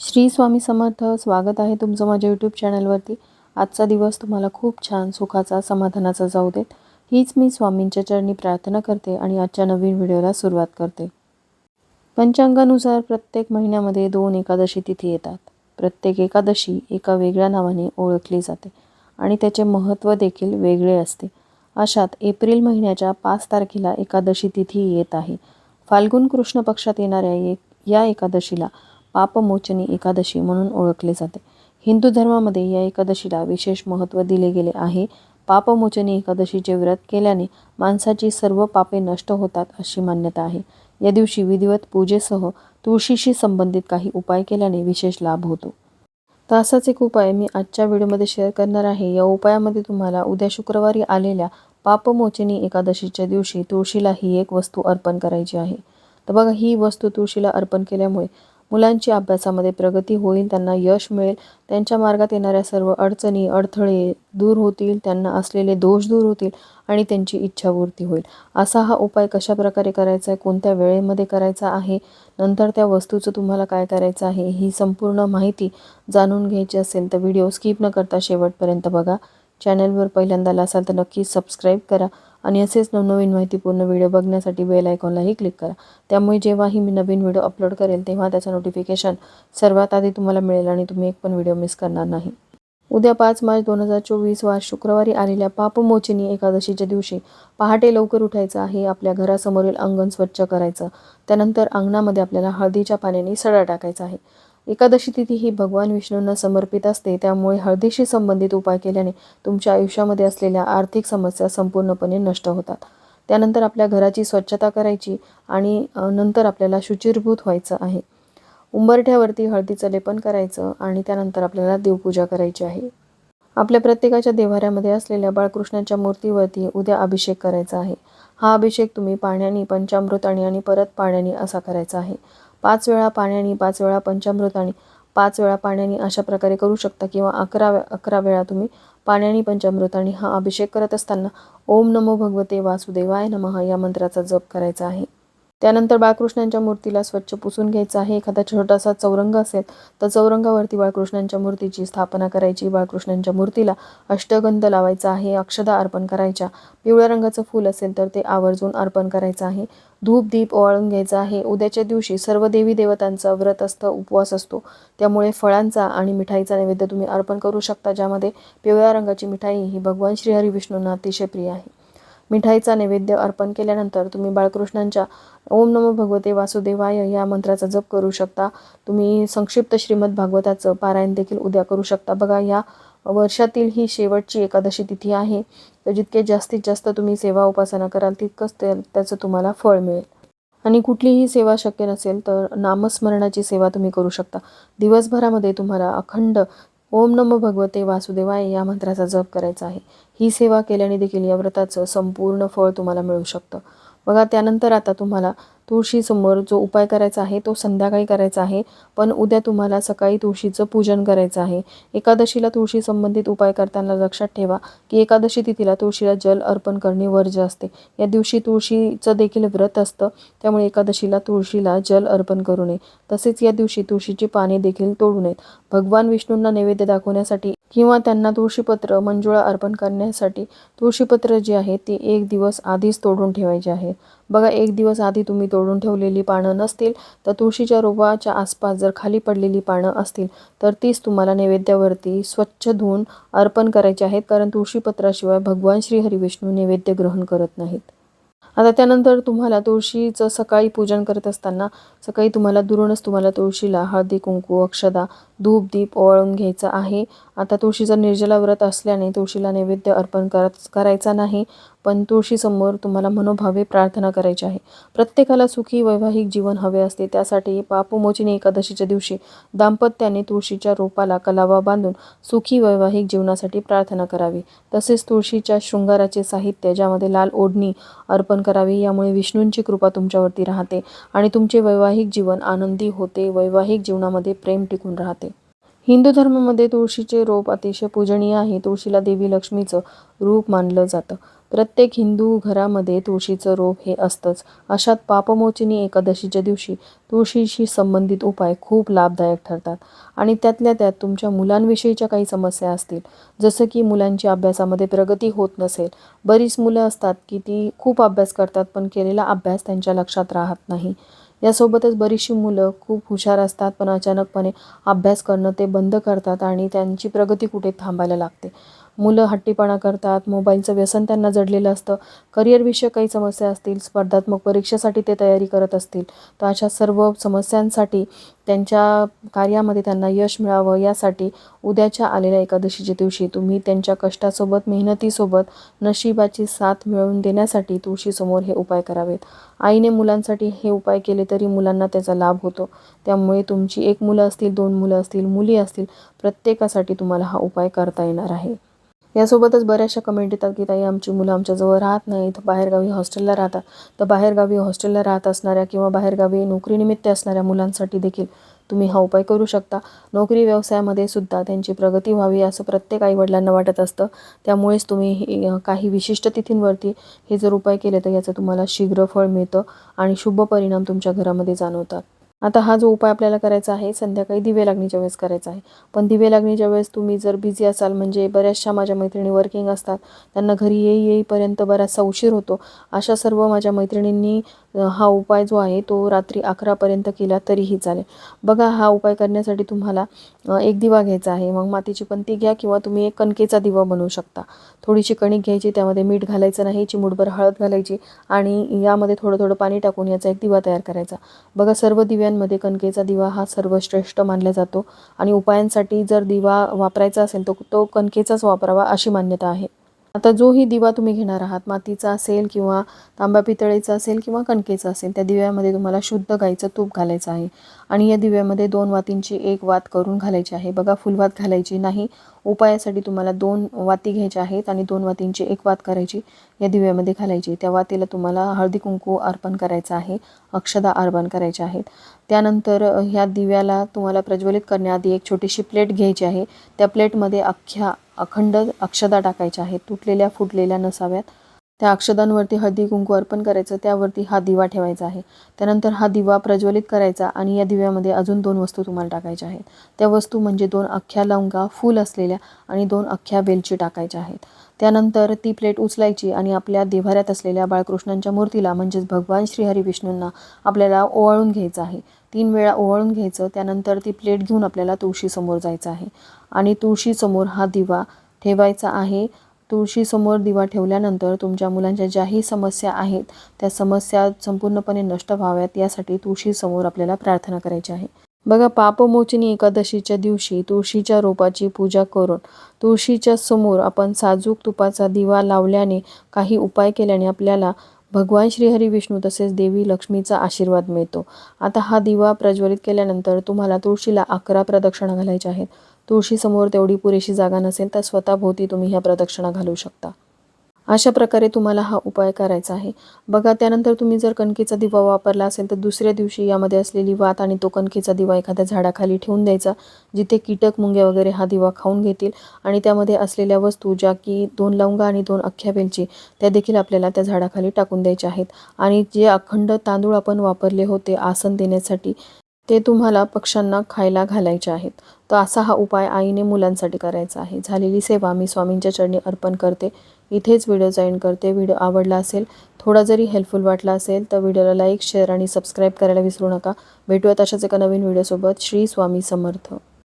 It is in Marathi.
श्री स्वामी समर्थ स्वागत आहे तुमचं माझ्या यूट्यूब चॅनलवरती आजचा दिवस तुम्हाला खूप छान सुखाचा समाधानाचा जाऊ देत. हीच मी स्वामींच्या चरणी प्रार्थना करते आणि आजच्या नवीन व्हिडिओला सुरुवात करते. पंचांगानुसार प्रत्येक महिन्यामध्ये दोन एकादशी तिथी येतात. प्रत्येक एकादशी एका वेगळ्या नावाने ओळखली जाते आणि त्याचे महत्त्व देखील वेगळे असते. अशात एप्रिल महिन्याच्या पाच तारखेला एकादशी तिथी येत आहे. फाल्गुन कृष्ण पक्षात येणाऱ्या एक या एकादशीला पापमोचनी एकादशी म्हणून ओळखले जाते. हिंदू धर्मामध्ये या एकादशीला विशेष महत्त्व दिले गेले आहे. पापमोचनी एकादशीचे व्रत केल्याने माणसाची सर्व पापे नष्ट होतात अशी मान्यता आहे. या दिवशी विधिवत पूजेसह तुळशीशी संबंधित काही उपाय केल्याने विशेष लाभ होतो. तर असाच एक उपाय मी आजच्या व्हिडिओमध्ये शेअर करणार आहे. या उपायामध्ये तुम्हाला उद्या शुक्रवारी आलेल्या पापमोचनी एकादशीच्या दिवशी तुळशीला ही एक वस्तू अर्पण करायची आहे. तर बघा ही वस्तू तुळशीला अर्पण केल्यामुळे मुलांची अभ्यासामध्ये प्रगती होईल त्यांना यश मिळेल. त्यांच्या मार्गात येणाऱ्या सर्व अडचणी अडथळे दूर होतील त्यांना असलेले दोष दूर होतील आणि त्यांची इच्छापूर्ती होईल. असा हा उपाय कशा प्रकारे करायचा आहे कोणत्या वेळेमध्ये करायचा आहे नंतर त्या वस्तूचं तुम्हाला काय करायचं आहे ही संपूर्ण माहिती जाणून घ्यायची असेल तर व्हिडिओ स्किप न करता शेवटपर्यंत बघा. चॅनलवर पहिल्यांदा आला असाल तर नक्कीच सबस्क्राईब करा. आणि असेच नवनवीन माहितीपूर्ण व्हिडिओ बघण्यासाठी बेल आयकॉनलाही क्लिक करा. त्यामुळे जेव्हाही मी नवीन व्हिडिओ अपलोड करेल तेव्हा त्याचं नोटिफिकेशन सर्वात आधी तुम्हाला मिळेल आणि तुम्ही एक पण व्हिडिओ मिस करणार नाही. उद्या पाच मार्च दोन हजार चोवीस वार शुक्रवारी आलेल्या पापमोचिनी एकादशीच्या दिवशी पहाटे लवकर उठायचं आहे आपल्या घरासमोरील अंगण स्वच्छ करायचं. त्यानंतर अंगणामध्ये आपल्याला हळदीच्या पाण्याने सडा टाकायचा आहे. एकादशी तिथी ही भगवान विष्णूंना समर्पित असते. त्यामुळे हळदीशी संबंधित उपाय केल्याने तुमच्या आयुष्यामध्ये असलेल्या आर्थिक समस्या संपूर्णपणे नष्ट होतात. त्यानंतर आपल्या घराची स्वच्छता करायची आणि नंतर आपल्याला शुचिरभूत व्हायचं आहे. उंबरठ्यावरती हळदीचं लेपन करायचं आणि त्यानंतर आपल्याला देवपूजा करायची आहे. आपल्या प्रत्येकाच्या देवाऱ्यामध्ये असलेल्या बाळकृष्णाच्या मूर्तीवरती उद्या अभिषेक करायचा आहे. हा अभिषेक तुम्ही पाण्याने पंचामृताने आणि परत पाण्याने असा करायचा आहे. पाच वेळा पाण्याने पाच वेळा पंचामृताने पाच वेळा पाण्याने अशा प्रकारे करू शकता किंवा अकरा वे अकरा वेळा तुम्ही पाण्याने पंचामृताने हा अभिषेक करत असताना ओम नमो भगवते वासुदेवाय नमः या मंत्राचा जप करायचा आहे. त्यानंतर बाळकृष्णांच्या मूर्तीला स्वच्छ पुसून घ्यायचं आहे. एखादा छोटासा चौरंग असेल तर चौरंगावरती बाळकृष्णांच्या मूर्तीची स्थापना करायची. बाळकृष्णांच्या मूर्तीला अष्टगंध लावायचा आहे. अक्षदा अर्पण करायच्या. पिवळ्या रंगाचं फूल असेल तर ते आवर्जून अर्पण करायचं आहे. धूप दीप ओवाळून घ्यायचा आहे. उद्याच्या दिवशी सर्व देवी देवतांचा व्रत असतं उपवास असतो. त्यामुळे फळांचा आणि मिठाईचा नैवेद्य तुम्ही अर्पण करू शकता ज्यामध्ये पिवळ्या रंगाची मिठाई ही भगवान श्रीहरी विष्णूंना अतिशय प्रिय आहे. मिठाईचा नैवेद्य अर्पण केल्यानंतर तुम्ही बाळकृष्णांच्या ओम नमो भगवते वासुदेवाय या मंत्राचा जप करू शकता. तुम्ही संक्षिप्त श्रीमद भागवताचं पारायण देखील उद्या करू शकता. बघा या वर्षातील ही शेवटची एकादशी तिथी आहे. तर जितके जास्तीत जास्त तुम्ही सेवा उपासना कराल तितकंच ते त्याचं तुम्हाला फळ मिळेल. आणि कुठलीही सेवा शक्य नसेल तर नामस्मरणाची सेवा तुम्ही करू शकता. दिवसभरामध्ये तुम्हाला अखंड ओम नमो भगवते वासुदेवाय या मंत्राचा जप करायचा आहे. ही सेवा केल्याने देखील या व्रताचं संपूर्ण फळ तुम्हाला मिळू शकतं. बघा त्यानंतर आता तुम्हाला तुळशीसमोर जो उपाय करायचा आहे तो संध्याकाळी करायचा आहे. पण उद्या तुम्हाला सकाळी तुळशीचं पूजन करायचं आहे. एकादशीला तुळशी संबंधित उपाय करताना लक्षात ठेवा की एकादशी तिथीला तुळशीला जल अर्पण करणे वर्ज्य असते. या दिवशी तुळशीचं देखील व्रत असतं. त्यामुळे एकादशीला तुळशीला जल अर्पण करू नये. तसेच या दिवशी तुळशीची पाने देखील तोडू नयेत. भगवान विष्णूंना नैवेद्य दाखवण्यासाठी किंवा त्यांना तुळशीपत्र मंजुळा अर्पण करण्यासाठी तुळशीपत्र जे आहे ते एक दिवस आधीच तोडून ठेवायचे आहे. बघा एक दिवस आधी तुम्ही तोडून ठेवलेली पानं नसतील तर तुळशीच्या रोपाच्या आसपास जर खाली पडलेली पानं असतील तर तीच तुम्हाला नैवेद्यावरती स्वच्छ धुवून अर्पण करायची आहेत कारण तुळशीपत्राशिवाय भगवान श्री हरिविष्णू नैवेद्य ग्रहण करत नाहीत. आता त्यानंतर तुम्हाला तुळशीचं सकाळी पूजन करत असताना सकाळी तुम्हाला दुरूनच तुम्हाला तुळशीला हळदी कुंकू अक्षदा धूप दीप ओवाळून घ्यायचा आहे. आता तुळशीचं निर्जला व्रत असल्याने तुळशीला नैवेद्य अर्पण करत करायचा नाही पण तुळशीसमोर तुम्हाला मनोभावे प्रार्थना करायची आहे. प्रत्येकाला सुखी वैवाहिक जीवन हवे असते. त्यासाठी पापमोचिनी एकादशीच्या दिवशी दाम्पत्याने तुळशीच्या रोपाला कलावा बांधून सुखी वैवाहिक जीवनासाठी प्रार्थना करावी. तसेच तुळशीच्या शृंगाराचे साहित्य ज्यामध्ये लाल ओढणी अर्पण करावी यामुळे विष्णूंची कृपा तुमच्यावरती राहते आणि तुमचे वैवाहिक जीवन आनंदी होते. वैवाहिक जीवनामध्ये प्रेम टिकून राहते. हिंदू धर्मामध्ये तुळशीचे रोप अतिशय पूजनीय आहे. तुळशीला देवी लक्ष्मीचं रूप मानलं जातं. प्रत्येक हिंदू घरामध्ये तुळशीचं रोप हे असतंच. अशात पापमोचनी एकादशीच्या दिवशी तुळशीशी संबंधित उपाय खूप लाभदायक ठरतात. आणि त्यातल्या त्यात तुमच्या मुलांविषयीच्या काही समस्या असतील जसं की मुलांची अभ्यासामध्ये प्रगती होत नसेल. बरीच मुलं असतात की ती खूप अभ्यास करतात पण केलेला अभ्यास त्यांच्या लक्षात राहत नाही. यासोबतच बरीचशी मुलं खूप हुशार असतात पण अचानकपणे अभ्यास करणं ते बंद करतात आणि त्यांची प्रगती कुठे थांबायला लागते. मुलं हट्टीपणा करतात मोबाईलचं व्यसन त्यांना जडलेलं असतं. करिअरविषयक काही समस्या असतील स्पर्धात्मक परीक्षेसाठी ते तयारी करत असतील तर अशा सर्व समस्यांसाठी त्यांच्या कार्यामध्ये त्यांना यश मिळावं यासाठी उद्याच्या आलेल्या एकादशीच्या दिवशी तुम्ही त्यांच्या कष्टासोबत मेहनतीसोबत नशिबाची साथ मिळवून देण्यासाठी तुळशीसमोर हे उपाय करावेत. आईने मुलांसाठी हे उपाय केले तरी मुलांना त्याचा लाभ होतो. त्यामुळे तुमची एक मुलं असतील दोन मुलं असतील मुली असतील प्रत्येकासाठी तुम्हाला हा उपाय करता येणार आहे. यासोबतच बऱ्याचशा कमेंट येतात की ताई आमची मुलं आमच्याजवळ राहत नाही तर बाहेरगावी हॉस्टेलला राहतात. तर बाहेरगावी हॉस्टेलला राहत असणाऱ्या किंवा बाहेरगावी नोकरीनिमित्त असणाऱ्या मुलांसाठी देखील तुम्ही हा उपाय करू शकता. नोकरी व्यवसायामध्ये सुद्धा त्यांची प्रगती व्हावी असं प्रत्येक आईवडिलांना वाटत असतं. त्यामुळेच तुम्ही हे काही विशिष्ट तिथींवरती हे जर उपाय केले तर याचं तुम्हाला शीघ्र फळ मिळतं आणि शुभ परिणाम तुमच्या घरामध्ये जाणवतात. आता हा जो उपाय आपल्याला करायचा आहे संध्याकाळी दिवे लागणीच्या वेळेस करायचा आहे. पण दिवे लागणीच्या वेळेस तुम्ही जर बिझी असाल म्हणजे बऱ्याचशा माझ्या मैत्रिणी वर्किंग असतात त्यांना घरी येई येईपर्यंत बराचसा उशीर होतो. अशा सर्व माझ्या मैत्रिणींनी हा उपाय जो आहे तो रात्री अकरापर्यंत केला तरीही चालेल. बघा हा उपाय करण्यासाठी तुम्हाला एक दिवा घ्यायचा आहे. मग मातीची पंती घ्या किंवा तुम्ही एक कणकेचा दिवा बनवू शकता. थोडीशी कणिक घ्यायची त्यामध्ये मीठ घालायचं नाही चिमुटभर हळद घालायची आणि यामध्ये थोडं थोडं पाणी टाकून याचा एक दिवा तयार करायचा. बघा सर्व दिव्यांमध्ये कणकेचा दिवा हा सर्वश्रेष्ठ मानला जातो आणि उपायांसाठी जर दिवा वापरायचा असेल तर तो कणकेचाच वापरावा अशी मान्यता आहे. आता जोही दिवा तुम्ही घेणार आहात मातीचा असेल किंवा तांबा पितळेचा असेल किंवा कणकेचा असेल त्या दिव्यामध्ये तुम्हाला शुद्ध गाईचं तूप घालायचं आहे. आणि या दिव्यामध्ये दोन वातींची एक वात करून घालायची आहे. बघा फुलवात घालायची नाही. उपायासाठी तुम्हाला दोन वाती घ्यायच्या आहेत आणि दोन वातींची एक वात करायची या दिव्यामध्ये घालायची. त्या वातीला तुम्हाला हळदी कुंकू अर्पण करायचं आहे अक्षदा अर्पण करायच्या आहेत. त्यानंतर ह्या दिव्याला तुम्हाला प्रज्वलित करण्याआधी एक छोटीशी प्लेट घ्यायची आहे. त्या प्लेटमध्ये अख्ख्या अखंड अक्षदा टाकायच्या आहेत. तुटलेल्या फुटलेल्या नसाव्यात. त्या अक्षदांवरती हळदी कुंकू अर्पण करायचं त्यावरती हा दिवा ठेवायचा आहे. त्यानंतर हा दिवा प्रज्वलित करायचा आणि या दिव्यामध्ये अजून दोन वस्तू तुम्हाला टाकायच्या आहेत. त्या वस्तू म्हणजे दोन अख्ख्या लवंगा फूल असलेल्या आणि दोन अख्ख्या वेलची टाकायच्या आहेत. त्यानंतर ती प्लेट उचलायची आणि आपल्या देव्हाऱ्यात असलेल्या बाळकृष्णांच्या मूर्तीला म्हणजेच भगवान श्रीहरी विष्णूंना आपल्याला ओवाळून घ्यायचं आहे. तीन वेळा ओवाळून घ्यायचं त्यानंतर ती प्लेट घेऊन आपल्याला तुळशीसमोर जायचं आहे. आणि तुळशीसमोर हा दिवा ठेवायचा आहे. तुळशीसमोर दिवा ठेवल्यानंतर तुमच्या मुलांच्या ज्याही समस्या आहेत त्या समस्या संपूर्णपणे नष्ट व्हाव्यात यासाठी तुळशीसमोर आपल्याला प्रार्थना करायची आहे. बघा पापमोचनी एकादशीच्या दिवशी तुळशीच्या रोपाची पूजा करून तुळशीच्या समोर आपण साजूक तुपाचा दिवा लावल्याने काही उपाय केल्याने आपल्याला भगवान श्रीहरी विष्णू तसेच देवी लक्ष्मीचा आशीर्वाद मिळतो. आता हा दिवा प्रज्वलित केल्यानंतर तुम्हाला तुळशीला अकरा प्रदक्षिणा घालायच्या आहेत. तुळशीसमोर तेवढी पुरेशी जागा नसेल तर स्वतःभोवती तुम्ही ह्या प्रदक्षिणा घालू शकता. अशा प्रकारे तुम्हाला हा उपाय करायचा आहे. बघा त्यानंतर तुम्ही जर कणकेचा दिवा वापरला असेल तर दुसऱ्या दिवशी यामध्ये असलेली वात आणि तो कणकेचा दिवा एखाद्या झाडाखाली ठेवून द्यायचा जिथे कीटक मुंग्या वगैरे हा दिवा खाऊन घेतील आणि त्यामध्ये असलेल्या वस्तू ज्या की दोन लवंगा आणि दोन अख्ख्या वेलची त्या देखील आपल्याला त्या झाडाखाली टाकून द्यायच्या आहेत. आणि जे अखंड तांदूळ आपण वापरले होते आसन देण्यासाठी ते तुम्हाला पक्ष्यांना खायला घालायचे आहेत. तर असा हा उपाय आईने मुलांसाठी करायचा आहे. झालेली सेवा मी स्वामींच्या चरणी अर्पण करते. इथेच व्हिडिओ जॉईन करते. व्हिडिओ आवडला असेल थोडा जरी हेल्पफुल वाटला असेल तर व्हिडिओला लाईक शेअर आणि सबस्क्राईब करायला विसरू नका. भेटूयात अशाच एका नवीन व्हिडिओसोबत. श्री स्वामी समर्थ.